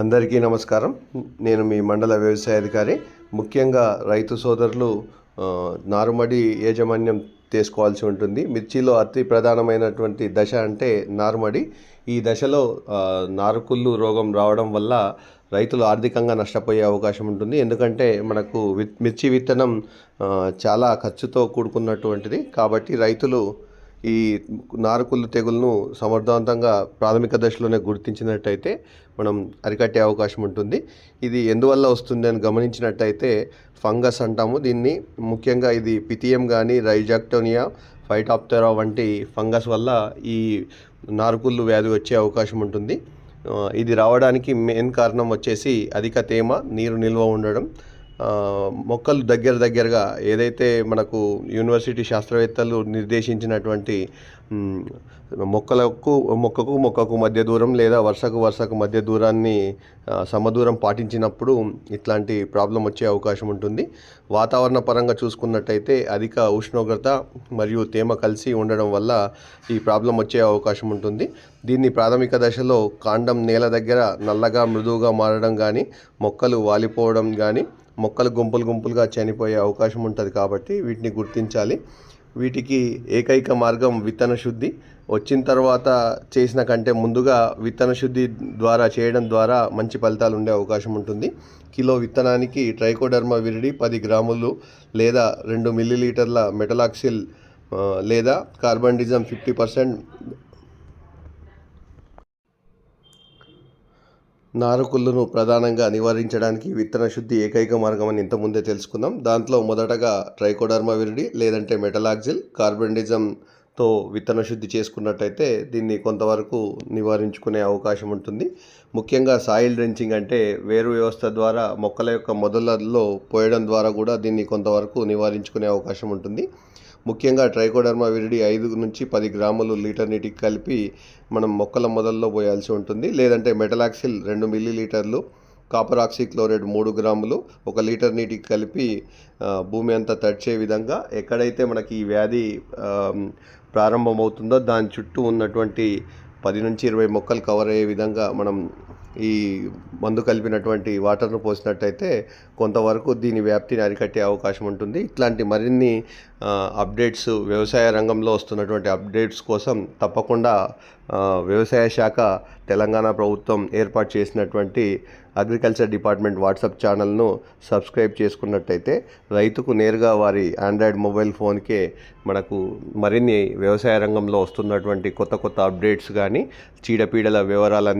అందరికీ నమస్కారం. నేను మీ మండల వ్యవసాయ అధికారి. ముఖ్యంగా రైతు సోదరులు నారుమడి యాజమాన్యం తీసుకోవాల్సి ఉంటుంది. మిర్చిలో అతి ప్రధానమైనటువంటి దశ అంటే నారుమడి. ఈ దశలో నారుకుళ్ళు రోగం రావడం వల్ల రైతులు ఆర్థికంగా నష్టపోయే అవకాశం ఉంటుంది. ఎందుకంటే మనకు మిర్చి విత్తనం చాలా ఖర్చుతో కూడుకున్నటువంటిది. కాబట్టి రైతులు ఈ నారుకుళ్ళు తెగులను సమర్థవంతంగా ప్రాథమిక దశలోనే గుర్తించినట్టయితే మనం అరికట్టే అవకాశం ఉంటుంది. ఇది ఎందువల్ల వస్తుంది అని గమనించినట్టయితే ఫంగస్ అంటాము. దీన్ని ముఖ్యంగా ఇది పితియం కానీ రైజాక్టోనియా ఫైటాప్తెరా వంటి ఫంగస్ వల్ల ఈ నారుకుళ్ళు వ్యాధి వచ్చే అవకాశం ఉంటుంది. ఇది రావడానికి మెయిన్ కారణం వచ్చేసి అధిక తేమ నీరు నిల్వ ఉండడం మొక్కలు దగ్గర దగ్గరగా ఏదైతే మనకు యూనివర్సిటీ శాస్త్రవేత్తలు నిర్దేశించినటువంటి మొక్కలకు మొక్కకు మొక్కకు మధ్య దూరం లేదా వరుసకు వరుసకు మధ్య దూరాన్ని సమదూరం పాటించినప్పుడు ఇట్లాంటి ప్రాబ్లం వచ్చే అవకాశం ఉంటుంది. వాతావరణ పరంగా చూసుకున్నట్టయితే అధిక ఉష్ణోగ్రత మరియు తేమ కలిసి ఉండడం వల్ల ఈ ప్రాబ్లం వచ్చే అవకాశం ఉంటుంది. దీన్ని ప్రాథమిక దశలో కాండం నేల దగ్గర నల్లగా మృదువుగా మారడం కానీ మొక్కలు వాలిపోవడం కానీ మొక్కలు గుంపులు గుంపులుగా చనిపోయే అవకాశం ఉంటుంది కాబట్టి వీటిని గుర్తించాలి. వీటికి ఏకైక మార్గం విత్తన శుద్ధి. వచ్చిన తర్వాత చేసిన కంటే ముందుగా విత్తన శుద్ధి ద్వారా చేయడం ద్వారా మంచి ఫలితాలు ఉండే అవకాశం ఉంటుంది. కిలో విత్తనానికి ట్రైకోడర్మా విరిడి పది గ్రాములు లేదా రెండు మిల్లీలీటర్ల మెటలాక్సిల్ లేదా కార్బన్ డిజమ్ ఫిఫ్టీ పర్సెంట్ నారుకుళ్ళును ప్రధానంగా నివారించడానికి విత్తన శుద్ధి ఏకైక మార్గం అని ఇంతకుముందే తెలుసుకుందాం. దాంట్లో మొదటగా ట్రైకోడర్మా విరిడి లేదంటే మెటలాక్సిల్ కార్బనిజంతో విత్తన శుద్ధి చేసుకున్నట్టయితే దీన్ని కొంతవరకు నివారించుకునే అవకాశం ఉంటుంది. ముఖ్యంగా సాయిల్ డ్రెంచింగ్ అంటే వేరు వ్యవస్థ ద్వారా మొక్కల యొక్క మొదలలో పోయడం ద్వారా కూడా దీన్ని కొంతవరకు నివారించుకునే అవకాశం ఉంటుంది. ముఖ్యంగా ట్రైకోడర్మా విరిడి ఐదు నుంచి పది గ్రాములు లీటర్ నీటికి కలిపి మనం మొక్కల మొదల్లో పోయాల్సి ఉంటుంది. లేదంటే మెటలాక్సిల్ రెండు మిల్లీ లీటర్లు కాపర్ ఆక్సిక్లోరైడ్ మూడు గ్రాములు ఒక లీటర్ నీటికి కలిపి భూమి అంతా తడిచే విధంగా ఎక్కడైతే మనకి ఈ వ్యాధి ప్రారంభమవుతుందో దాని చుట్టూ ఉన్నటువంటి పది నుంచి ఇరవై మొక్కలు కవర్ అయ్యే విధంగా మనం ఈ మందు కలిపినటువంటి వాటర్ను పోసినట్టయితే కొంతవరకు దీని వ్యాప్తిని అరికట్టే అవకాశం ఉంటుంది. ఇట్లాంటి మరిన్ని అప్డేట్స్ వ్యవసాయ రంగంలో వస్తున్నటువంటి అప్డేట్స్ కోసం తప్పకుండా వ్యవసాయ శాఖ తెలంగాణ ప్రభుత్వం ఏర్పాటు చేసినటువంటి అగ్రికల్చర్ డిపార్ట్మెంట్ వాట్సాప్ ఛానల్ను సబ్స్క్రైబ్ చేసుకున్నట్టయితే రైతుకు నేరుగా వారి ఆండ్రాయిడ్ మొబైల్ ఫోన్కే మనకు మరిన్ని వ్యవసాయ రంగంలో వస్తున్నటువంటి కొత్త కొత్త అప్డేట్స్ కానీ చీడపీడల వివరాలన్నీ